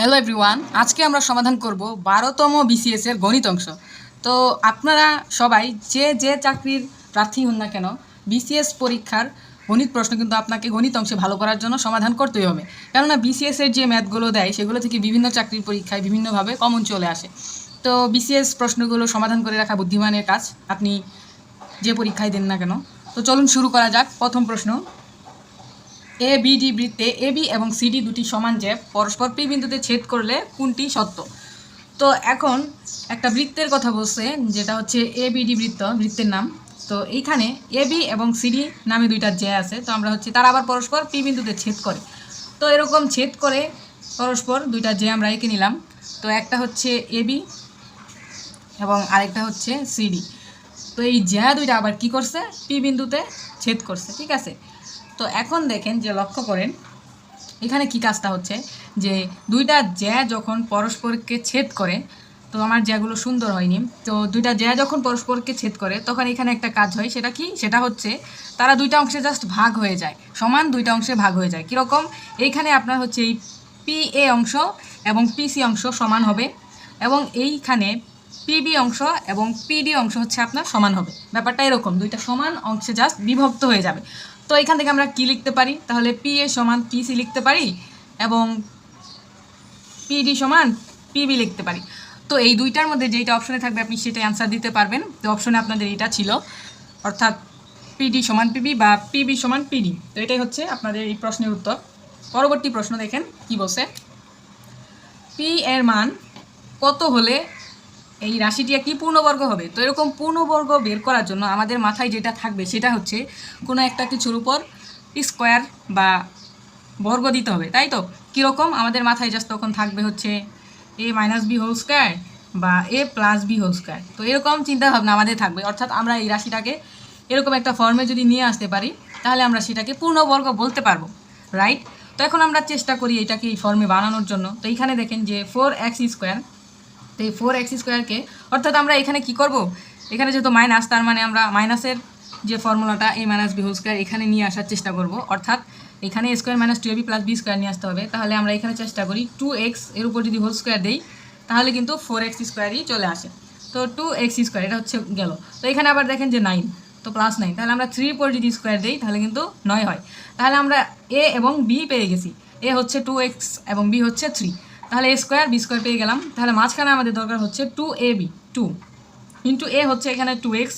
Hello everyone আজকে আমরা সমাধান করব বারোতম বিসিএস এর গণিত অংশ। তো আপনারা সবাই যে যে চাকরির প্রার্থী হন না কেন বিসিএস পরীক্ষার গণিত প্রশ্ন কিন্তু আপনাকে গণিত অংশে ভালো করার জন্য সমাধান করতেই হবে। কেননা বিসিএস এর যে ম্যাথগুলো দেয়, সেগুলো থেকে বিভিন্ন চাকরির পরীক্ষায় বিভিন্নভাবে কমন চলে আসে। তো বিসিএস প্রশ্নগুলো সমাধান করে রাখা বুদ্ধিমানের কাজ, আপনি যে পরীক্ষায় দেন না কেন। তো চলুন শুরু করা যাক, প্রথম প্রশ্ন। এ বি ডি বৃত্তে এ বি এবং সিডি দুটি সমান যে পরস্পর পি বিন্দুতে ছেদ করলে কোনটি সত্য? তো এখন একটা বৃত্তের কথা বলছে, যেটা হচ্ছে এ বি ডি বৃত্ত, বৃত্তের নাম। তো এইখানে এ বি এবং সিডি নামে দুইটা যে আছে, তো আমরা হচ্ছে তারা আবার পরস্পর পি বিন্দুতে ছেদ করে। তো এরকম ছেদ করে পরস্পর দুইটা যে আমরা এঁকে নিলাম, তো একটা হচ্ছে এ বি এবং আরেকটা হচ্ছে সিডি তো এই জ্যা দুইটা আবার কি করছে? পি বিন্দুতে ছেদ করছে, ঠিক আছে? তো এখন দেখেন যে লক্ষ্য করেন, এখানে কি কাজটা হচ্ছে? যে দুইটা জ্যা যখন পরস্পরকে ছেদ করে, তো আমার জ্যাগুলো সুন্দর হয়নি, তো দুইটা জ্যা যখন পরস্পরকে ছেদ করে, তখন এখানে একটা কাজ হয়, সেটা কি? সেটা হচ্ছে তারা দুইটা অংশে জাস্ট ভাগ হয়ে যায়, সমান দুইটা অংশে ভাগ হয়ে যায়। কীরকম? এইখানে আপনার হচ্ছে এই পি এ অংশ এবং পিসি অংশ সমান হবে এবং এইখানে পিবি অংশ এবং পিডি অংশ হচ্ছে আপনার সমান হবে। ব্যাপারটা এরকম, দুইটা সমান অংশে জাস্ট বিভক্ত হয়ে যাবে। তো এখান থেকে আমরা কি লিখতে পারি? তাহলে পি এ সমান পিসি লিখতে পারি এবং পিডি সমান পিবি লিখতে পারি। তো এই দুইটার মধ্যে যেইটা অপশনে থাকবে, আপনি সেটাই অ্যান্সার দিতে পারবেন। তো অপশনে আপনাদের এটা ছিল। অর্থাৎ পিডি সমান পিবি বা পিবি সমান পিডি তো এটাই হচ্ছে আপনাদের এই প্রশ্নের উত্তর। পরবর্তী প্রশ্ন দেখেন কি বলছে? পি এর মান কত হলে এই রাশিটি কি পূর্ণবর্গ হবে? তো এরকম পূর্ণবর্গ বের করার জন্য আমাদের মাথায় যেটা থাকবে সেটা হচ্ছে কোনো একটা কিছুর উপর স্কোয়ার বা বর্গ দিতে হবে, তাই তো? কীরকম? আমাদের মাথায় জাস্ট তখন থাকবে হচ্ছে A minus B whole square বা A plus B whole square তো এরকম চিন্তাভাবনা আমাদের থাকবে। অর্থাৎ আমরা এই রাশিটাকে এরকম একটা ফর্মে যদি নিয়ে আসতে পারি, তাহলে আমরা সেটাকে পূর্ণবর্গ বলতে পারব রাইট তো এখন আমরা চেষ্টা করি এটাকে এই ফর্মে বানানোর জন্য। তো এইখানে দেখেন যে ফোর এক্স স্কোয়ার তো এই ফোর এক্স স্কোয়ারকে অর্থাৎ আমরা এখানে কি করব? এখানে যেহেতু মাইনাস তার মানে আমরা মাইনাসের যে ফর্মুলাটা A minus B whole square এখানে নিয়ে আসার চেষ্টা করব। অর্থাৎ এখানে square minus two B plus B square নিয়ে আসতে হবে। তাহলে আমরা এখানে চেষ্টা করি টু এক্সের উপর যদি হোল স্কোয়ার দিই, তাহলে কিন্তু ফোর এক্স স্কোয়ারই চলে আসে। তো টু এক্স স্কোয়ার এটা হচ্ছে গেল। তো এখানে আবার দেখেন যে নাইন তো প্লাস নাইন তাহলে আমরা থ্রির পর যদি স্কোয়ার দিই, তাহলে কিন্তু নয় হয়। তাহলে আমরা এ এবং বি পেয়ে গেছি। এ হচ্ছে টু এক্স এবং বি হচ্ছে থ্রি তাহলে এ স্কোয়ার বি স্কোয়ার পেয়ে গেলাম। তাহলে মাঝখানে আমাদের দরকার হচ্ছে two A B two into A হচ্ছে এখানে টু এক্স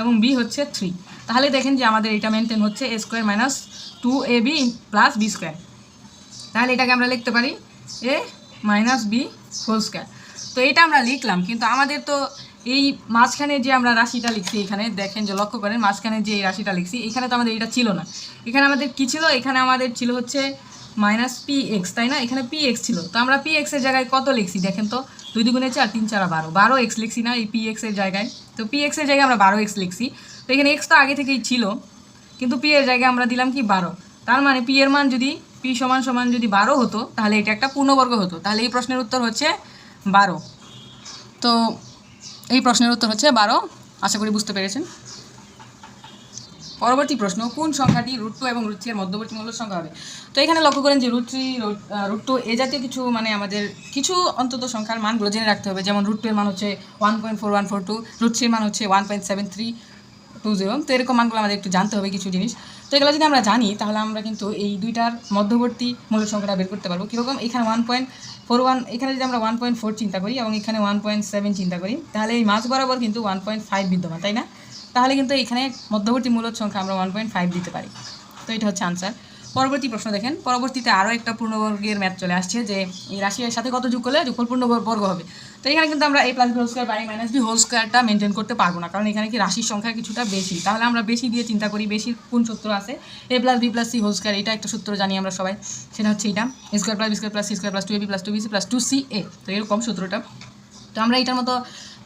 এবং বি হচ্ছে থ্রি তাহলে দেখেন যে আমাদের এটা মেনটেন হচ্ছে A square minus two A B plus B square তাহলে এটাকে আমরা লিখতে পারি A minus B whole square তো এটা আমরা লিখলাম, কিন্তু আমাদের তো এই মাঝখানে যে আমরা রাশিটা লিখছি এখানে, দেখেন যে লক্ষ্য করেন, মাঝখানে যে এই রাশিটা লিখছি, এখানে তো আমাদের এটা ছিল না। এখানে আমাদের কি ছিল? এখানে আমাদের ছিল হচ্ছে মাইনাস পি এক্স তাই না? এখানে পি এক্স ছিল। তো আমরা পি এক্সের জায়গায় কত লিখছি? দেখেন তো, দুই দুগুণে চার, তিন চার বারো। বারো এক্স লিখছি না এই পি এক্সের জায়গায়। তো পি এক্সের জায়গায় আমরা বারো এক্স লিখছি। তো এখানে এক্স তো আগে থেকেই ছিল, কিন্তু পি এর জায়গায় আমরা দিলাম কি বারো। তার মানে পি এর মান যদি পি সমান সমান যদি বারো হতো, তাহলে এটা একটা পূর্ণবর্গ হতো। তাহলে এই প্রশ্নের উত্তর হচ্ছে বারো। তো এই প্রশ্নের উত্তর হচ্ছে বারো। আশা করি বুঝতে পেরেছেন। পরবর্তী প্রশ্ন, কোন সংখ্যাটি রুট টু এবং রুট থ্রি এর মধ্যবর্তী মূল্য সংখ্যা হবে? তো এখানে লক্ষ্য করেন যে রুট থ্রি রুট টু এ জাতীয় কিছু মানে আমাদের কিছু অন্তত সংখ্যার মানগুলো জেনে রাখতে হবে। যেমন রুট টু এর মান হচ্ছে one point four one four two root থ্রির মান হচ্ছে one point seven three two zero তো এরকম মানগুলো আমাদের একটু জানতে হবে কিছু জিনিস। তো এগুলো যদি আমরা জানি, তাহলে আমরা কিন্তু এই দুইটার মধ্যবর্তী মূল্য সংখ্যাটা বের করতে পারব। কীরকম? এখানে ওয়ান পয়েন্ট ফোর ওয়ান এখানে যদি আমরা ওয়ান পয়েন্ট ফোর চিন্তা করি এবং এখানে ওয়ান পয়েন্ট সেভেন চিন্তা করি, তাহলে এই মাছ বরাবর কিন্তু ওয়ান পয়েন্ট ফাইভ বিদ্যমান, তাই না? তাহলে কিন্তু এখানে মধ্যবর্তী মূলত সংখ্যা আমরা ওয়ান পয়েন্ট ফাইভ দিতে পারি। তো এটা হচ্ছে আনসার পরবর্তী প্রশ্ন দেখেন। পরবর্তীতে আরও একটা পূর্ণবর্গের ম্যাথ চলে আসছে যে এই রাশির সাথে কত যোগ করলে যোগফল পূর্ণবর্গ হবে। তো এখানে কিন্তু আমরা A plus B whole square by minus B whole স্কোয়ারটা মেনটেন করতে পারব না। কারণ এখানে কি রাশির সংখ্যা কিছুটা বেশি। তাহলে আমরা বেশি দিয়ে চিন্তা করি, বেশি কোন সূত্র আছে? A plus B plus C whole square এটা একটা সূত্র জানি আমরা সবাই। সেটা হচ্ছে এটা। Square plus B square plus C square plus two A B plus two B C plus two C A তো এরকম সূত্রটা। তো আমরা এটার মতো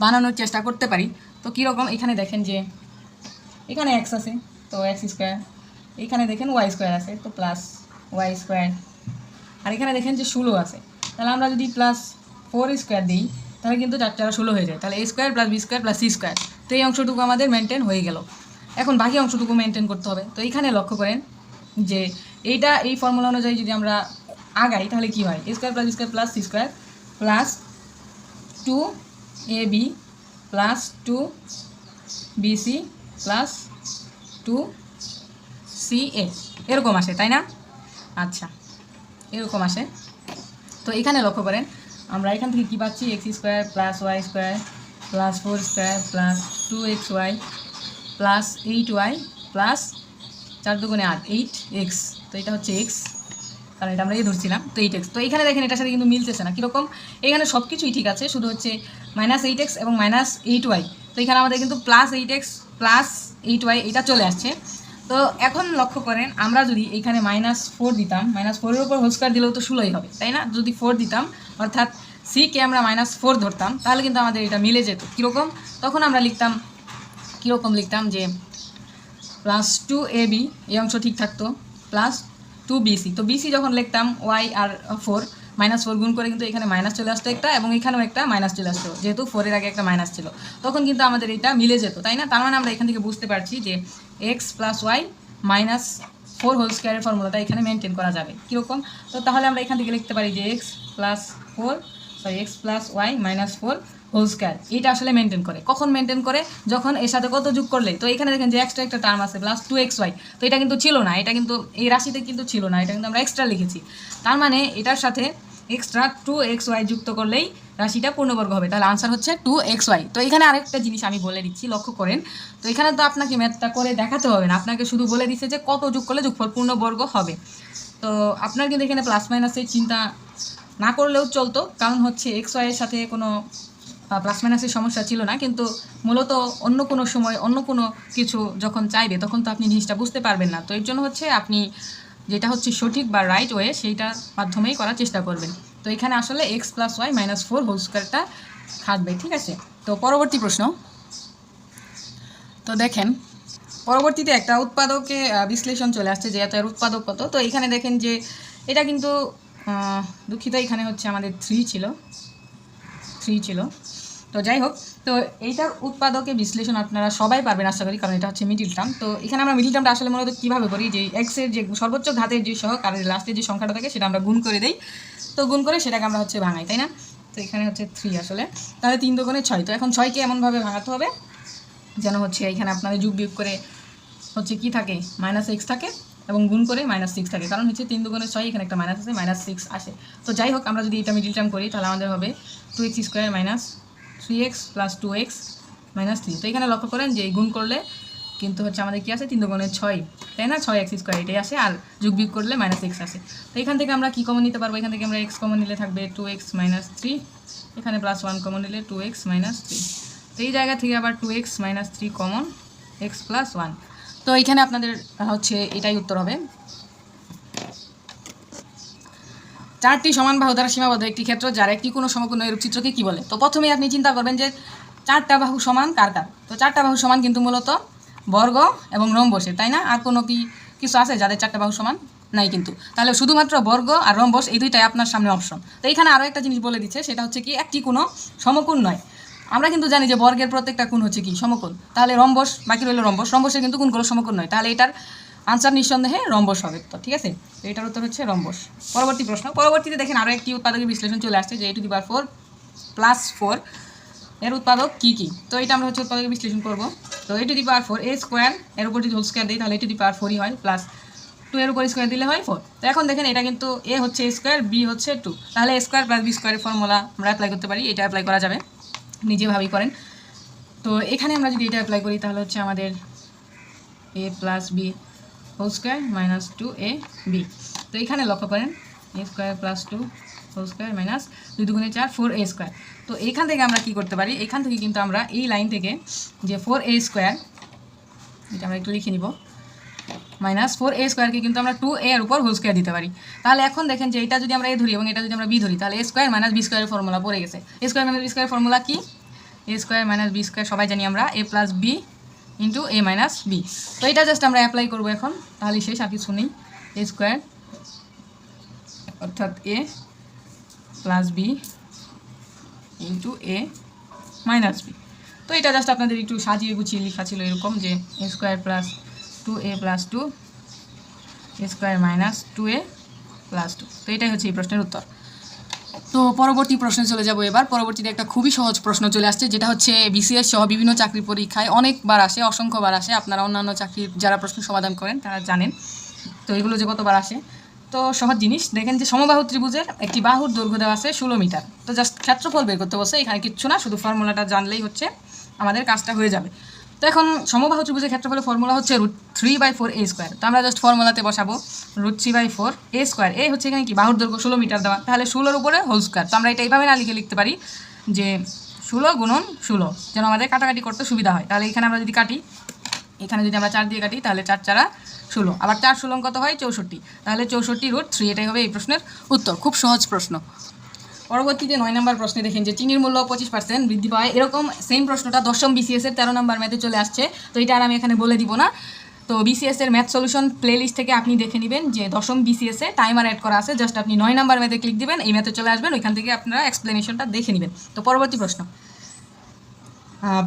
বানানোর চেষ্টা করতে পারি। তো কীরকম? এখানে দেখেন যে এখানে এক্স আছে, তো এক্স স্কোয়ার এখানে দেখেন ওয়াই স্কোয়ার আছে, তো প্লাস ওয়াই স্কোয়ার আর এখানে দেখেন যে ষোলো আছে। তাহলে আমরা যদি প্লাস ফোর স্কোয়ার দিই, তাহলে কিন্তু চার চারা ষোলো হয়ে যায়। তাহলে A square plus B square plus C square তো এই অংশটুকু আমাদের মেনটেন হয়ে গেল। এখন বাকি অংশটুকু মেনটেন করতে হবে। তো এইখানে লক্ষ্য করেন যে এইটা, এই ফর্মুলা অনুযায়ী যদি আমরা আগাই, তাহলে কি হয়? A square plus B square plus C square plus two A B plus two B C plus two C A এরকম আসে, তাই না? আচ্ছা এরকম আসে। তো এখানে লক্ষ্য করেন, আমরা এখান থেকে কী পাচ্ছি? X square plus Y square plus four square plus two X Y plus eight Y plus চার দুগুণে আট এইট এক্স তো এটা হচ্ছে এক্স কারণ এটা আমরা এই ধরছিলাম, তো এইট এক্স তো এখানে দেখেন, এটার সাথে কিন্তু মিলতেছে না, কীরকম? এখানে সব কিছুই ঠিক আছে, শুধু হচ্ছে মাইনাস এইট এক্স এবং মাইনাস এইট ওয়াই তো এখানে আমাদের কিন্তু plus eight X plus eight Y এটা চলে আসছে। তো এখন লক্ষ্য করেন, আমরা যদি এখানে মাইনাস ফোর দিতাম মাইনাস ফোরের উপর হোল স্কোয়ার দিলেও তো ষোলোই হবে, তাই না? যদি ফোর দিতাম, অর্থাৎ সিকে আমরা মাইনাস ফোর ধরতাম, তাহলে কিন্তু আমাদের এটা মিলে যেত। কীরকম? তখন আমরা লিখতাম, কীরকম লিখতাম যে প্লাস টু এ বি এই অংশ ঠিক থাকতো প্লাস টু বিসি তো বিসি যখন লিখতাম ওয়াই আর ফোর মাইনাস ফোর গুণ করে কিন্তু এখানে মাইনাস চলে আসতো একটা এবং এখানেও একটা মাইনাস চলে আসতো, যেহেতু ফোরের আগে একটা মাইনাস ছিল। তখন কিন্তু আমাদের এটা মিলে যেত, তাই না? তার মানে আমরা এখান থেকে বুঝতে পারছি যে X plus Y minus four whole স্কোয়ারের ফর্মুলাটা এখানে মেনটেন করা যাবে। কীরকম? তো তাহলে আমরা এখান থেকে লিখতে পারি যে X plus four sorry X plus Y minus four whole square এইটা আসলে মেনটেন করে। কখন মেনটেন করে? যখন এর সাথে কত যোগ করলে? তো এখানে দেখেন যে এক্সট্রা একটা টার্ম আছে প্লাস টু এক্স ওয়াই তো এটা কিন্তু ছিল না, এটা কিন্তু, এই রাশিতে কিন্তু ছিল না, এটা কিন্তু আমরা এক্সট্রা লিখেছি। তার মানে এটার সাথে এক্সট্রা টু এক্স ওয়াই যুক্ত করলেই রাশিটা পূর্ণবর্গ হবে। তাহলে আনসার হচ্ছে টু এক্স ওয়াই তো এখানে আরেকটা জিনিস আমি বলে দিচ্ছি, লক্ষ্য করেন। তো এখানে তো আপনাকে ম্যাথটা করে দেখাতে হবে না। আপনাকে শুধু বলে দিচ্ছে যে কত যোগ করলে যোগফল পূর্ণবর্গ হবে। তো আপনার কিন্তু এখানে প্লাস মাইনাসের চিন্তা না করলেও চলতো। কারণ হচ্ছে এক্স ওয়াইয়ের সাথে কোনো প্লাস মাইনাসের সমস্যা ছিল না। কিন্তু মূলত অন্য কোনো সময় অন্য কোনো কিছু যখন চাইবে, তখন তো আপনি জিনিসটা বুঝতে পারবেন না। তো এর জন্য হচ্ছে আপনি যেটা হচ্ছে সঠিক বা রাইট ওয়ে সেইটার মাধ্যমেই করার চেষ্টা করবেন। তো এখানে আসলে X plus Y minus four whole স্কোয়ারটা খাটবে ঠিক আছে? তো পরবর্তী প্রশ্ন। তো দেখেন, পরবর্তীতে একটা উৎপাদকে বিশ্লেষণ চলে আসছে যে এত এর উৎপাদক কত। তো এখানে দেখেন যে এটা কিন্তু দুঃখিত, এখানে হচ্ছে আমাদের থ্রি ছিল। থ্রি ছিল। তো যাই হোক, তো এইটার উৎপাদকে বিশ্লেষণ আপনারা সবাই পারবেন আশা করি, কারণ এটা হচ্ছে মিডিল টার্ম তো এখানে আমরা মিডিল টার্মটা আসলে মূলত কীভাবে করি, যে এক্সের যে সর্বোচ্চ ঘাতের যে সহগ আর লাস্টের যে সংখ্যাটা থাকে, সেটা আমরা গুণ করে দিই। তো গুণ করে সেটাকে আমরা হচ্ছে ভাঙাই, তাই না? তো এখানে হচ্ছে থ্রি আসলে। তাহলে তিন দোকানে ছয়, তো এখন ছয়কে এমনভাবে ভাঙাতে হবে, যেন হচ্ছে এখানে আপনাদের যুগ বিয়োগ করে হচ্ছে কি থাকে মাইনাস এক্স থাকে, এবং গুণ করে মাইনাস সিক্স থাকে। কারণ হচ্ছে তিন দুগুণে ছয়, এখানে একটা মাইনাস আছে মাইনাস সিক্স আসে। তো যাই হোক, আমরা যদি এটা মিডিল টার্ম করি, তাহলে আমাদের হবে two X square minus three X plus two X minus three তো এখানে লক্ষ্য করেন যে গুণ করলে কিন্তু হচ্ছে আমাদের কি আছে? তিন দুগুণে ছয়। তাই না? ছয় এক্স স্কোয়ার এটাই আসে আর যুগ বিয়োগ করলে মাইনাস এক্স আসে তো এখান থেকে আমরা কী কমন নিতে পারব? এখান থেকে আমরা এক্স কমন নিলে থাকবে টু এক্স মাইনাস থ্রি এখানে প্লাস ওয়ান কমন নিলে টু এক্স মাইনাস থ্রি তো এই জায়গা থেকে আবার two X minus three common X plus one তো এখানে আপনাদের হচ্ছে এটাই উত্তর হবে। চারটি সমান বাহু দ্বারা সীমাবদ্ধ একটি ক্ষেত্র, যার একটি কোনো সমকোণ এরূপ চিত্রকে কি বলে? তো প্রথমেই আপনি চিন্তা করবেন যে চারটা বাহু সমান কার কার? তো চারটা বাহু সমান কিন্তু মূলত বর্গ এবং রম্বসের, তাই না? আর কোনো কি কিছু আছে যাদের চারটা বাহু সমান নাই কিন্তু? তাহলে শুধুমাত্র বর্গ আর রম্বস এই দুইটাই আপনার সামনে অপশন তো এখানে আরও একটা জিনিস বলে দিচ্ছে, সেটা হচ্ছে কি একটি কোনো সমকোণ নয়। আমরা কিন্তু জানি যে বর্গের প্রত্যেকটা কোণ হচ্ছে কি সমকোণ। তাহলে রম্বস, বাকি রইল রম্বস। রম্বসের কিন্তু কোনগুলো সমকোণ নয়। তাহলে এটার আনসার নিঃসন্দেহে রম্বস হবে তো, ঠিক আছে? তো এটার উত্তর হচ্ছে রম্বস। পরবর্তী প্রশ্ন। পরবর্তীতে দেখেন আরও একটি উৎপাদকের বিশ্লেষণ চলে আসছে, যে A to the power four plus four এর উৎপাদক কী কী? তো এটা আমরা হচ্ছে উৎপাদকের বিশ্লেষণ করব। তো A to the power four A square এর উপর যদি হোল স্কোয়ার দিই, তাহলে এ টু দি পাওয়ার ফোরই হয় প্লাস টু এর উপর স্কোয়ার দিলে হয় ফোর তো এখন দেখেন এটা কিন্তু এ হচ্ছে স্কোয়ার বি হচ্ছে টু তাহলে এ স্কোয়ার প্লাস বি স্কোয়ারের ফর্মুলা আমরা অ্যাপ্লাই করতে পারি, এটা অ্যাপ্লাই করা যাবে। নিজেভাবেই করেন। তো এখানে আমরা যদি এটা অ্যাপ্লাই করি, তাহলে হচ্ছে আমাদের A plus B whole square minus two A B তো এখানে লক্ষ্য করেন A square plus two whole square minus দুই দুগুণে চার ফোর এ স্কোয়ার তো এখান থেকে আমরা কি করতে পারি? এখান থেকে কিন্তু আমরা এই লাইন থেকে যে ফোর এ স্কোয়ার এটা আমরা একটু লিখে নিব। মাইনাস ফোর এ স্কোয়ারকে কিন্তু আমরা টু এর উপর হোল স্কোয়ার দিতে পারি। তাহলে এখন দেখেন যে এটা যদি আমরা এ ধরি এবং এটা যদি আমরা বি ধরি, তাহলে এ স্কোয়ার মাইনাস বি স্কোয়ারের ফর্মুলা পড়ে গেছে। A square minus B square formula কি? A square minus B square সবাই জানি আমরা A plus B into A minus B তো এটা জাস্ট আমরা অ্যাপ্লাই করব এখন। তাহলে শেষ আর কিছু নেই। এ স্কোয়ার অর্থাৎ A plus B into A minus B তো এটা জাস্ট আপনাদের একটু সাজিয়ে গুছিয়ে লেখা ছিল এরকম যে A square plus two A plus two A square minus two A plus two তো এটাই হচ্ছে এই প্রশ্নের উত্তর। তো পরবর্তী প্রশ্নে চলে যাব এবার। পরবর্তীতে একটা খুবই সহজ প্রশ্ন চলে আসছে, যেটা হচ্ছে বিসিএস সহ বিভিন্ন চাকরির পরীক্ষায় অনেকবার আসে, অসংখ্যবার আসে। আপনারা অন্যান্য চাকরির যারা প্রশ্ন সমাধান করেন, তারা জানেন। তো এগুলো যে কতবার আসে? তো সহজ জিনিস, দেখেন যে সমবাহু ত্রিভুজের একটি বাহুর দৈর্ঘ্য দেওয়া আছে ষোলো মিটার। তো জাস্ট ক্ষেত্রফল বের করতে বসে এখানে কিচ্ছু না, শুধু ফর্মুলাটা জানলেই হচ্ছে আমাদের কাজটা হয়ে যাবে। তো এখন সমবাহু ত্রিভুজের ক্ষেত্রফলের ফর্মুলা হচ্ছে root three by four A square তো আমরা জাস্ট ফর্মুলাতে বসাবো root three by four A square A হচ্ছে এখানে কি? বাহুর দৈর্ঘ্য ষোলো মিটার দেওয়া। তাহলে ষোলোর উপরে হোল স্কোয়ার তো আমরা এটা এইভাবে না লিখে লিখতে পারি যে ষোলো গুণন ষোলো। যেন আমাদের কাটাকাটি করতে সুবিধা হয়। তাহলে এখানে আমরা যদি কাটি, এখানে যদি আমরা চার দিয়ে কাটি, তাহলে চার চারা ষোলো। আবার চার ষোলো কত হয়? চৌষট্টি। তাহলে চৌষট্টি রুট থ্রি এটাই হবে এই প্রশ্নের উত্তর। খুব সহজ প্রশ্ন। পরবর্তীতে নয় নম্বর প্রশ্নে দেখেন যে চিনির মূল্য পঁচিশ পার্সেন্ট বৃদ্ধি পায়। এরকম সেম প্রশ্নটা দশম বিসিএস এর তেরো নম্বর ম্যাথে চলে আসছে। তো এটা আর আমি এখানে বলে দিব না। তো বিসিএস এর ম্যাথ সলিউশন প্লে লিস্ট থেকে আপনি দেখে নেবেন যে দশম বিসিএস এ টাইমার অ্যাড করা আছে। জাস্ট আপনি নয় নাম্বার ম্যাথে ক্লিক দিবেন, এই ম্যাথে চলে আসবেন, ওইখান থেকে আপনারা এক্সপ্লেনেশনটা দেখে নেবেন। তো পরবর্তী প্রশ্ন।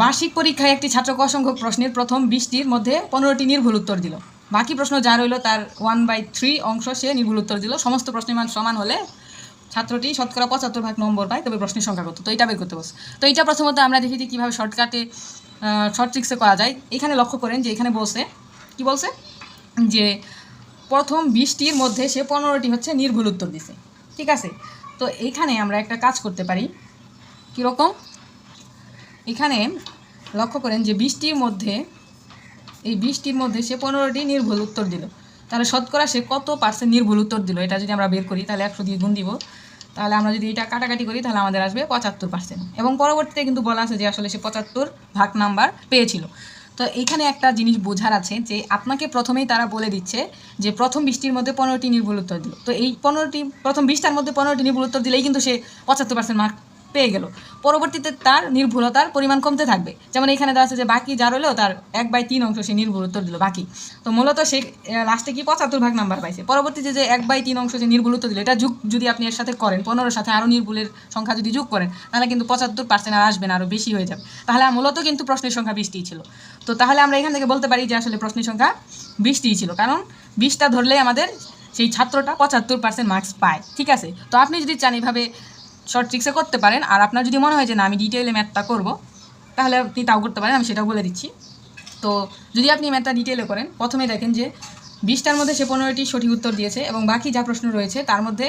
বার্ষিক পরীক্ষায় একটি ছাত্র ক সংখ্যক প্রশ্নের প্রথম বিশটির মধ্যে পনেরোটি নির্ভুল উত্তর দিল। বাকি প্রশ্ন যা রইল তার ওয়ান বাই থ্রি অংশ সে নির্ভুল উত্তর দিল। সমস্ত প্রশ্নের মান সমান হলে ছাত্রটি শতকরা পঁচাত্তর ভাগ নম্বর পায়, তবে প্রশ্নের সংখ্যা কত? তো এটা বের করতে বস তো এটা প্রথমত আমরা দেখেছি কীভাবে শর্টকাটে শর্ট ট্রিক্সে করা যায়। এখানে লক্ষ্য করেন যে এখানে বলছে, কি বলছে? যে প্রথম বিশটির মধ্যে সে পনেরোটি হচ্ছে নির্ভুল উত্তর দিছে। ঠিক আছে? তো এইখানে আমরা একটা কাজ করতে পারি। কীরকম? এখানে লক্ষ্য করেন যে বৃষ্টির মধ্যে, এই বৃষ্টির মধ্যে সে পনেরোটি নির্ভুল উত্তর দিল। তাহলে শতকরা সে কত পার্সেন্ট নির্ভুল উত্তর দিল? এটা যদি আমরা বের করি, তাহলে একশো দিয়ে গুণ দিব। তাহলে আমরা যদি এটা কাটাকাটি করি, তাহলে আমাদের আসবে পঁচাত্তর পার্সেন্ট এবং পরবর্তীতে কিন্তু বলা আছে যে আসলে সে পঁচাত্তর ভাগ নাম্বার পেয়েছিল। তো এইখানে একটা জিনিস বোঝার আছে যে আপনাকে প্রথমেই তারা বলে দিচ্ছে যে প্রথম বৃষ্টির মধ্যে পনেরোটি নির্ভুল উত্তর দিল। তো এই পনেরোটি, প্রথম বিশটার মধ্যে পনেরোটি নির্ভুল উত্তর দিলেই কিন্তু সে পঁচাত্তর পার্সেন্ট মার্ক পেয়ে গেল। পরবর্তীতে তার নির্ভুলতার পরিমাণ কমতে থাকবে। যেমন এখানে দেওয়া আছে যে বাকি যা রইল তার এক বাই তিন অংশ সে নির্ভুল উত্তর দিল, বাকি। তো মূলত সে লাস্টে কি পঁচাত্তর ভাগ নাম্বার পাইছে। পরবর্তীতে যে এক বাই তিন অংশ যে নির্ভুল উত্তর দিল, এটা যুগ যদি আপনি এর সাথে করেন, পনেরোর সাথে আরও নির্ভুলের সংখ্যা যদি যোগ করেন, তাহলে কিন্তু পঁচাত্তর পার্সেন্ট আর আসবে না, আরও বেশি হয়ে যাবে। তাহলে মূলত কিন্তু প্রশ্নের সংখ্যা বিশটিই ছিল। তো তাহলে আমরা এখান থেকে বলতে পারি যে আসলে প্রশ্নের সংখ্যা বিশটিই ছিল, কারণ বিশটা ধরলে আমাদের সেই ছাত্রটা পঁচাত্তর পার্সেন্ট মার্কস পায়, ঠিক আছে? তো আপনি যদি চান এইভাবে শর্ট ট্রিক্সে করতে পারেন। আর আপনার যদি মনে হয় যে না, আমি ডিটেলে ম্যাথটা করব, তাহলে আপনি তাও করতে পারেন, আমি সেটাও বলে দিচ্ছি। তো যদি আপনি ম্যাথটা ডিটেলে করেন, প্রথমে দেখেন যে বিশটার মধ্যে সে পনেরোটি সঠিক উত্তর দিয়েছে এবং বাকি যা প্রশ্ন রয়েছে, তার মধ্যে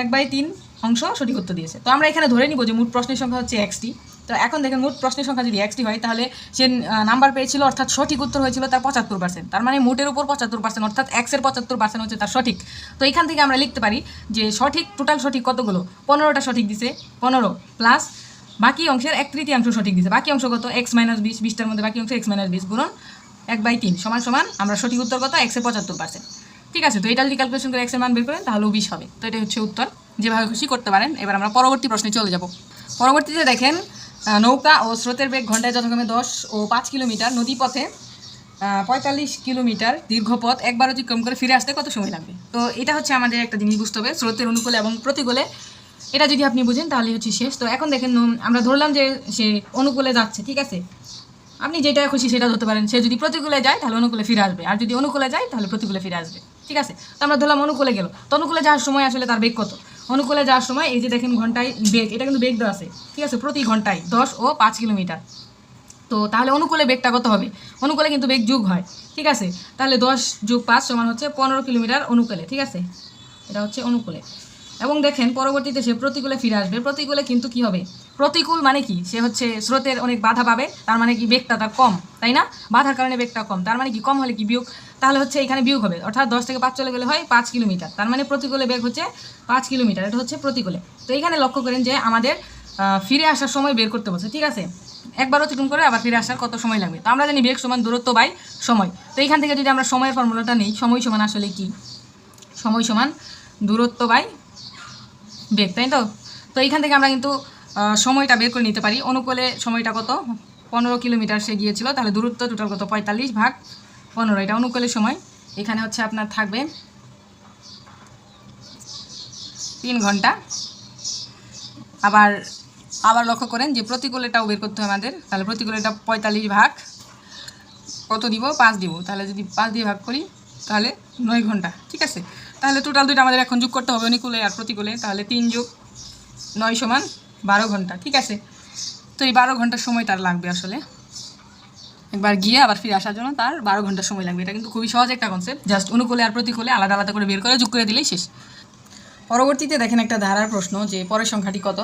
এক বাই তিন অংশ সঠিক উত্তর দিয়েছে। তো আমরা এখানে ধরে নিব যে মোট প্রশ্নের সংখ্যা হচ্ছে এক্সটি তো এখন দেখেন মোট প্রশ্নের সংখ্যা যদি এক্সটি হয়, তাহলে সে নাম্বার পেয়েছিল, অর্থাৎ সঠিক উত্তর হয়েছিল তার পঁচাত্তর পার্সেন্ট তার মানে মোটের উপর পঁচাত্তর পার্সেন্ট অর্থাৎ এক্সের পঁচাত্তর পার্সেন্ট হচ্ছে তার সঠিক। তো এখান থেকে আমরা লিখতে পারি যে সঠিক টোটাল সঠিক কতগুলো? পনেরোটা সঠিক দিছে, পনেরো প্লাস বাকি অংশের এক তৃতীয়াংশ সঠিক দিছে। বাকি অংশ কত? এক্স মাইনাস বিশ, বিশটার মধ্যে বাকি অংশ এক্স মাইনাস বিশ গুণন এক বাই তিন সমান সমান আমরা সঠিক উত্তর কত? এক্সের পঁচাত্তর পার্সেন্ট ঠিক আছে, তো এটা যদি ক্যালকুলেশন করে এক্সের মান বের করেন, তাহলেও বিশ হবে। তো এটা হচ্ছে উত্তর। যেভাবে খুশি করতে পারেন। এবার আমরা পরবর্তী প্রশ্নে চলে যাব। পরবর্তীতে দেখেন নৌকা ও স্রোতের বেগ ঘন্টায় যথাক্রমে দশ ও পাঁচ কিলোমিটার নদীপথে পঁয়তাল্লিশ কিলোমিটার দীর্ঘ পথ একবার অতিক্রম করে ফিরে আসতে কত সময় লাগবে? তো এটা হচ্ছে আমাদের একটা জিনিস বুঝতে হবে, স্রোতের অনুকূলে এবং প্রতিকূলে। এটা যদি আপনি বুঝেন তাহলে হচ্ছে শেষ। তো এখন দেখেন আমরা ধরলাম যে সে অনুকূলে যাচ্ছে, ঠিক আছে? আপনি যেটা খুশি সেটা ধরতে পারেন। সে যদি প্রতিকূলে যায় তাহলে অনুকূলে ফিরে আসবে। আর যদি অনুকূলে যায় তাহলে প্রতিকূলে ফিরে আসবে। ঠিক আছে? তো আমরা ধরলাম অনুকূলে গেল। তো অনুকূলে যাওয়ার সময় আসলে তার বেগ কত? অনুকূলে যাওয়ার সময় এই যে দেখেন ঘন্টায় বেগ, এটা কিন্তু বেগ দেওয়া আছে, ঠিক আছে? প্রতি ঘন্টায় দশ ও পাঁচ কিলোমিটার। তো তাহলে অনুকূলে বেগটা কত হবে? অনুকূলে কিন্তু বেগ যুগ হয়, ঠিক আছে? তাহলে দশ যুগ পাঁচ সমান হচ্ছে পনেরো কিলোমিটার অনুকূলে, ঠিক আছে? এটা হচ্ছে অনুকূলে। এবং দেখেন পরবর্তীতে সে প্রতিকূলে ফিরে আসবে। প্রতিকূলে কিন্তু কি হবে? প্রতিকূল মানে কি? সে হচ্ছে স্রোতের অনেক বাধা পাবে, তার মানে কি বেগটা তার কম, তাই না? বাধার কারণে বেগটা কম, তার মানে কি কম হলে কি বিয়োগ? তাহলে হচ্ছে এখানে বিয়োগ হবে, অর্থাৎ দশ থেকে পাঁচ চলে গেলে হয় পাঁচ কিলোমিটার, তার মানে প্রতিকূলে বেগ হচ্ছে পাঁচ কিলোমিটার, এটা হচ্ছে প্রতিকূলে। তো এখানে লক্ষ্য করেন যে আমাদের ফিরে আসার সময় বের করতে বলছে, ঠিক আছে? একবার অতিক্রম করে আবার ফিরে আসার কত সময় লাগবে? তো আমরা জানি বেগ সমান দূরত্ব বাই সময়। তো এইখান থেকে যদি আমরা সময়ের ফর্মুলাটা নিই, সময় সমান আসলে কি? সময় সমান দূরত্ব বাই বেগ, তাই তো? তো এইখান থেকে আমরা কিন্তু সময়টা বের করে নিতে পারি। অনুকূলে সময়টা কত? পনেরো কিলোমিটার সে গিয়েছিল, তাহলে দূরত্ব টোটাল কত? পঁয়তাল্লিশ ভাগ পনেরো, এটা অনুকূলের সময়। এখানে হচ্ছে আপনার থাকবে তিন ঘণ্টা। আবার আবার লক্ষ্য করেন যে প্রতিকূলেটাও বের করতে হবে আমাদের, তাহলে প্রতিকূলেটা পঁয়তাল্লিশ ভাগ। কত দিব? পাঁচ দিব। তাহলে যদি পাঁচ দিয়ে ভাগ করি, তাহলে নয় ঘণ্টা। ঠিক আছে? তাহলে টোটাল দুইটা আমাদের এখন যোগ করতে হবে, অনুকূলে আর প্রতিকূলে। তাহলে তিন যোগ নয় সমান বারো ঘণ্টা, ঠিক আছে? তো এই বারো ঘণ্টার সময় তার লাগবে আসলে। একবার গিয়ে আবার ফিরে আসার জন্য তার বারো ঘণ্টা সময় লাগবে। এটা কিন্তু খুবই সহজ একটা কনসেপ্ট জাস্ট অনুকূলে আর প্রতিকূলে আলাদা আলাদা করে বের করে যোগ করে দিলেই শেষ। পরবর্তীতে দেখেন একটা ধারার প্রশ্ন যে পরের সংখ্যাটি কত?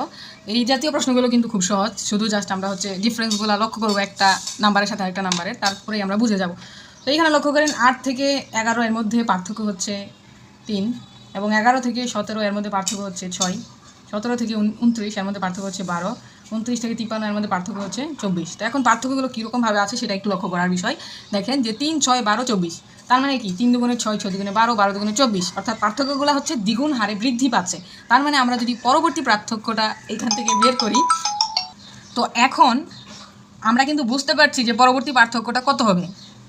এই জাতীয় প্রশ্নগুলো কিন্তু খুব সহজ। শুধু জাস্ট আমরা হচ্ছে ডিফারেন্সগুলো লক্ষ্য করব একটা নাম্বারের সাথে আরেকটা নাম্বারের তারপরেই আমরা বুঝে যাব। তো এখানে লক্ষ্য করেন, আট থেকে এগারো এর মধ্যে পার্থক্য হচ্ছে তিন এবং এগারো থেকে সতেরো এর মধ্যে পার্থক্য হচ্ছে ছয়। সতেরো থেকে উন- উনত্রিশ, এর মধ্যে পার্থক্য হচ্ছে বারো। উনত্রিশ থেকে তিপ্পান্ন এর মধ্যে পার্থক্য হচ্ছে চব্বিশ। তো এখন পার্থক্যগুলো কীরকমভাবে আছে সেটা একটু লক্ষ্য করার বিষয়। দেখেন যে তিন, ছয়, বারো, চব্বিশ। তার মানে কি? তিন দুগুণে ছয় ছয় দুগুণে বারো বারো দুগুণে চব্বিশ। অর্থাৎ পার্থক্যগুলো হচ্ছে দ্বিগুণ হারে বৃদ্ধি পাচ্ছে। তার মানে আমরা যদি পরবর্তী পার্থক্যটা এখান থেকে বের করি, তো এখন আমরা কিন্তু বুঝতে পারছি যে পরবর্তী পার্থক্যটা কত হবে।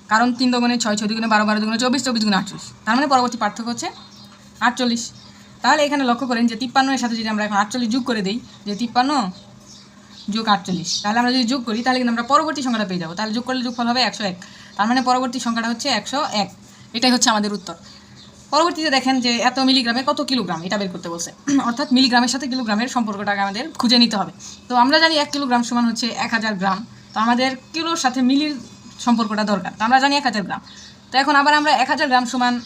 কারণ তিন দুগুণে ছয় ছয় দুগুণে বারো বারো দুগুণে চব্বিশ চব্বিশ দুগুণে আটচল্লিশ। তার মানে পরবর্তী পার্থক্য হচ্ছে আটচল্লিশ। তাহলে এখানে লক্ষ্য করেন যে তিপ্পান্নের সাথে যদি আমরা এখন আটচল্লিশ যোগ করে দিই, যে তিপ্পান্ন যোগ আটচল্লিশ, তাহলে আমরা যদি যোগ করি, তাহলে কিন্তু আমরা পরবর্তী সংখ্যাটা পেয়ে যাব। তাহলে যোগ করলে যোগফল হবে একশো এক। তার মানে পরবর্তী সংখ্যাটা হচ্ছে একশো এক। এটাই হচ্ছে আমাদের উত্তর। পরবর্তীতে দেখেন যে এত মিলিগ্রামে কত কিলোগ্রাম, এটা বের করতে বলছে। অর্থাৎ মিলিগ্রামের সাথে কিলোগ্রামের সম্পর্কটাকে আমাদের খুঁজে নিতে হবে। তো আমরা জানি এক কিলোগ্রাম সমান হচ্ছে এক হাজার গ্রাম। তো আমাদের কিলোর সাথে মিলির সম্পর্কটা দরকার। তো আমরা জানি এক হাজার গ্রাম। তো এখন আবার আমরা এক হাজার গ্রাম সমান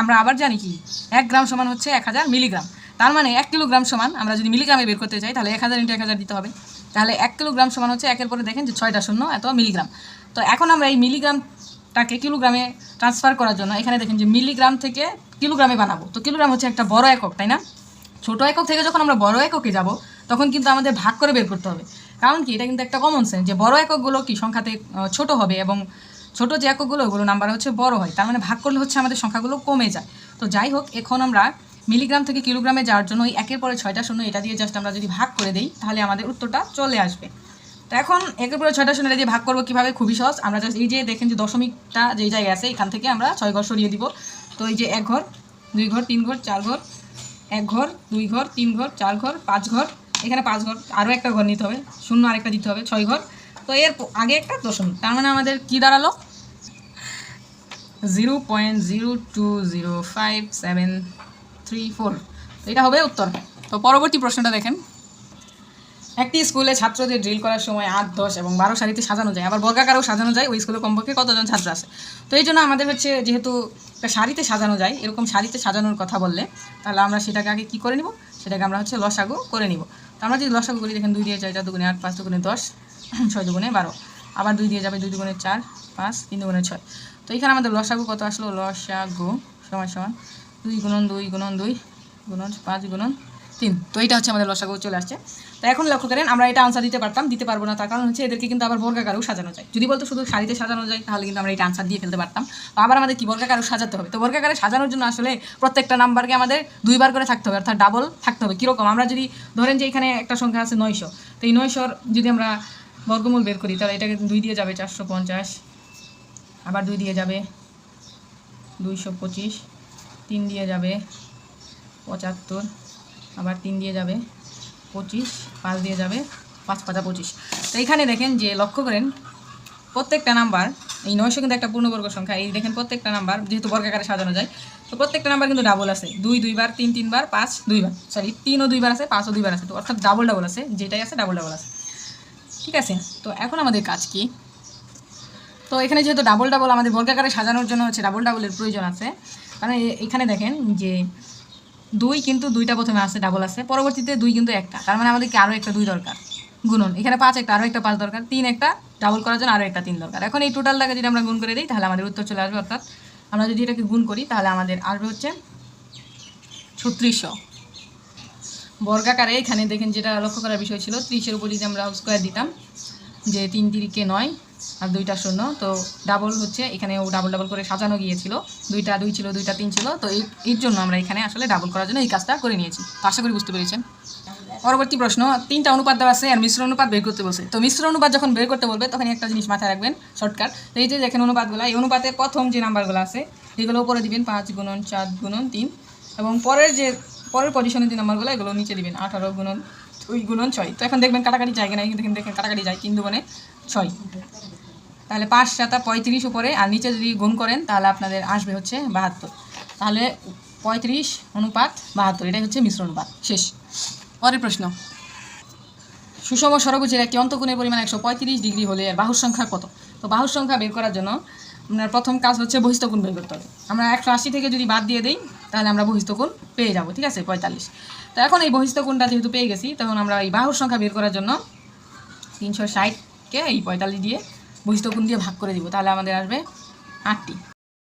আমরা আবার জানি কি? এক গ্রাম সমান হচ্ছে এক হাজার মিলিগ্রাম। তার মানে এক কিলোগ্রাম সমান আমরা যদি মিলিগ্রামে বের করতে চাই, তাহলে এক হাজার ইন্টু এক হাজার দিতে হবে। তাহলে এক কিলোগ্রাম সমান হচ্ছে একের পরে দেখেন যে ছয়টা শূন্য এত মিলিগ্রাম। তো এখন আমরা এই মিলিগ্রামটাকে কিলোগ্রামে ট্রান্সফার করার জন্য এখানে দেখেন যে মিলিগ্রাম থেকে কিলোগ্রামে বানাবো। তো কিলোগ্রাম হচ্ছে একটা বড় একক, তাই না? ছোটো একক থেকে যখন আমরা বড় এককে যাব, তখন কিন্তু আমাদের ভাগ করে বের করতে হবে। কারণ কি? এটা কিন্তু একটা কমন সেন্স যে বড় এককগুলো কি? সংখ্যাতে ছোট হবে এবং ছোট যে এককগুলো, ওগুলো নাম্বার হচ্ছে বড় হয়। তার মানে ভাগ করলে হচ্ছে আমাদের সংখ্যাগুলো কমে যায়। তো যাই হোক, এখন আমরা মিলিগ্রাম থেকে কিলোগ্রামে যাওয়ার জন্য ওই একের পরে ছয়টা শূন্য, এটা দিয়ে জাস্ট আমরা যদি ভাগ করে দিই, তাহলে আমাদের উত্তরটা চলে আসবে। তো এখন একের পরে ছয়টা শূন্য দিয়ে ভাগ করব কীভাবে? খুবই সহজ। আমরা জাস্ট এই যে দেখেন যে দশমিকটা যেই জায়গায় আছে, এখান থেকে আমরা ছয় ঘর সরিয়ে দিব। তো এই যে এক ঘর, দুই ঘর, তিন ঘর, চার ঘর, এক ঘর, দুই ঘর, তিন ঘর, চার ঘর, পাঁচ ঘর। এখানে পাঁচ ঘর, আরও একটা ঘর নিতে হবে, শূন্য আরেকটা দিতে হবে, ছয় ঘর। তো এর আগে একটা দশমিক, তার মানে আমাদের কি দাঁড়াল? Zero point zero two zero five seven three four. এটা হবে উত্তর। তো পরবর্তী প্রশ্নটা দেখেন। একটি স্কুলে ছাত্রদের ড্রিল করার সময় আট, দশ এবং বারো সারিতে সাজানো যায়। আবার বর্গাকারেও সাজানো যায়, ওই স্কুলে কমপক্ষে কতজন ছাত্র আছে? তো এই জন্য আমাদের হচ্ছে যেহেতু একটা সারিতে সাজানো যায়, এরকম সারিতে সাজানোর কথা বললে, তাহলে আমরা সেটাকে আগে কী করে নিব? সেটাকে আমরা হচ্ছে লসাগু করে নিব। তো আমরা যদি লসাগু করি, দেখেন দুই দিয়ে চার চার দুগুণে আট, পাঁচ দুগুণে দশ ছয় দুগুণে বারো। আবার দুই দিয়ে যাবে দুই দুগুণে চার, পাঁচ, তিন দুগুণে ছয়। তো এখানে আমাদের লসাগু কত আসলো? লসাগু সমান সমান দুই গুণন দুই গুণন দুই গুণন পাঁচ গুণন তিন। তো এটা হচ্ছে আমাদের লসাগু চলে আসছে। তো এখন লক্ষ্য করেন, আমরা এটা আনসার দিতে পারতাম, দিতে পারব না। তার কারণ হচ্ছে এদেরকে কিন্তু আবার বর্গাকারেও সাজানো যায়। যদি বলতো শুধু শাড়িতে সাজানো যায়, তাহলে কিন্তু আমরা এটা আনসার দিয়ে ফেলতে পারতাম। আবার আমাদের কি বর্গাকারেও সাজাতে হবে? তো বর্গাকারে সাজানোর জন্য আসলে প্রত্যেকটা নাম্বারকে আমাদের দুইবার করে থাকতে হবে, অর্থাৎ ডাবল থাকতে হবে। কীরকম? আমরা যদি ধরেন যে এখানে একটা সংখ্যা আছে নয়শো। তো এই নয়শোর যদি আমরা বর্গমূল বের করি, তাহলে এটাকে দুই দিয়ে যাবে চারশো পঞ্চাশ, আবার দুই দিয়ে যাবে দুইশো পঁচিশ, তিন দিয়ে যাবে পঁচাত্তর, আবার তিন দিয়ে যাবে পঁচিশ, পাঁচ দিয়ে যাবে পাঁচ পাঁচা পঁচিশ। তো এইখানে দেখেন যে লক্ষ্য করেন, প্রত্যেকটা নাম্বার, এই নয়শো কিন্তু একটা পূর্ণবর্গ সংখ্যা, এই দেখেন প্রত্যেকটা নাম্বার, যেহেতু বর্গাকারে সাজানো যায়, তো প্রত্যেকটা নাম্বার কিন্তু ডাবল আছে। দুই, দুইবার, তিন, তিনবার, পাঁচ, দুইবার সরি তিনও দুইবার আছে, পাঁচও দুইবার আছে, তো অর্থাৎ ডাবল ডাবল আছে, যেটাই আছে ডাবল ডাবল আছে। ঠিক আছে? তো এখন আমাদের কাজ কি? তো এখানে যেহেতু ডাবল ডাবল আমাদের বর্গাকারে সাজানোর জন্য হচ্ছে ডাবল ডাবলের প্রয়োজন আছে। কারণ এখানে দেখেন যে দুই কিন্তু দুইটা প্রথমে আছে ডাবল আছে। পরবর্তীতে দুই কিন্তু একটা। তার মানে আমাদেরকে আরও একটা দুই দরকার। গুণন। এখানে পাঁচ একটা আরও একটা পাঁচ দরকার। তিন একটা ডাবল করার জন্য আরও একটা তিন দরকার। এখন এই টোটালটাকে যদি আমরা গুণ করে দিই, তাহলে আমাদের উত্তর চলে আসবে, অর্থাৎ আমরা যদি এটাকে গুণ করি, তাহলে আমাদের আসবে হচ্ছে ছত্রিশশো। বর্গাকারে এখানে দেখেন যেটা লক্ষ্য করার বিষয় ছিল, ত্রিশের উপর যদি আমরা স্কোয়ার দিতাম, যে তিন তিরিকে নয় আর দুইটা শূন্য, তো ডাবল হচ্ছে, এখানে ও ডাবল ডাবল করে সাজানো গিয়েছিল, দুইটা দুই ছিল, দুইটা তিন ছিল, তো এর জন্য আমরা এখানে আসলে ডাবল করার জন্য এই কাজটা করে নিয়েছি। তো আশা করি বুঝতে পেরেছেন। পরবর্তী প্রশ্ন, তিনটা অনুপাত দেওয়া আছে আর মিশ্র অনুপাত বের করতে বলছে। তো মিশ্র অনুপাত যখন বের করতে বলবে, তখন একটা জিনিস মাথায় রাখবেন শর্টকাট তো এই যে দেখেন অনুপাতগুলো, এই অনুপাতের প্রথম যে নাম্বারগুলো আছে, এগুলো উপরে দিবেন, পাঁচ গুণন চার গুণন তিন, এবং পরের যে পরের পজিশনের যে নাম্বারগুলো এগুলো নিচে দিবেন। আঠারো গুণন ওই গুণন ছয়। তো এখন দেখবেন কাটাকাটি যায় কিনা কিন্তু দেখেন কাটাকাটি যায় তিন দুগুণে ছয়। তাহলে পাঁচ সাতা পঁয়ত্রিশ উপরে, আর নিচে যদি গুণ করেন, তাহলে আপনাদের আসবে হচ্ছে বাহাত্তর। তাহলে পঁয়ত্রিশ অনুপাত বাহাত্তর, এটাই হচ্ছে মিশ্র অনুপাত। শেষ। পরের প্রশ্ন। সুষম সরবুজের একটি অন্তকোণের পরিমাণ একশো পঁয়ত্রিশ ডিগ্রি হলে বাহুর সংখ্যা কত? তো বাহুর সংখ্যা বের করার জন্য আপনার প্রথম কাজ হচ্ছে বহিস্থ কোণ বের করতে হবে। আমরা একশো আশি থেকে যদি বাদ দিয়ে দিই তাহলে আমরা বহিস্থ কোণ পেয়ে যাব, ঠিক আছে? পঁয়তাল্লিশ। তো এখন এই বহিস্থ কোণটা যেহেতু পেয়ে গেছি, তখন আমরা এই বাহুর সংখ্যা বের করার জন্য তিনশো ষাটকে এই পঁয়তাল্লিশ দিয়ে বহিস্থ কোণ দিয়ে ভাগ করে দিব। তাহলে আমাদের আসবে আটটি।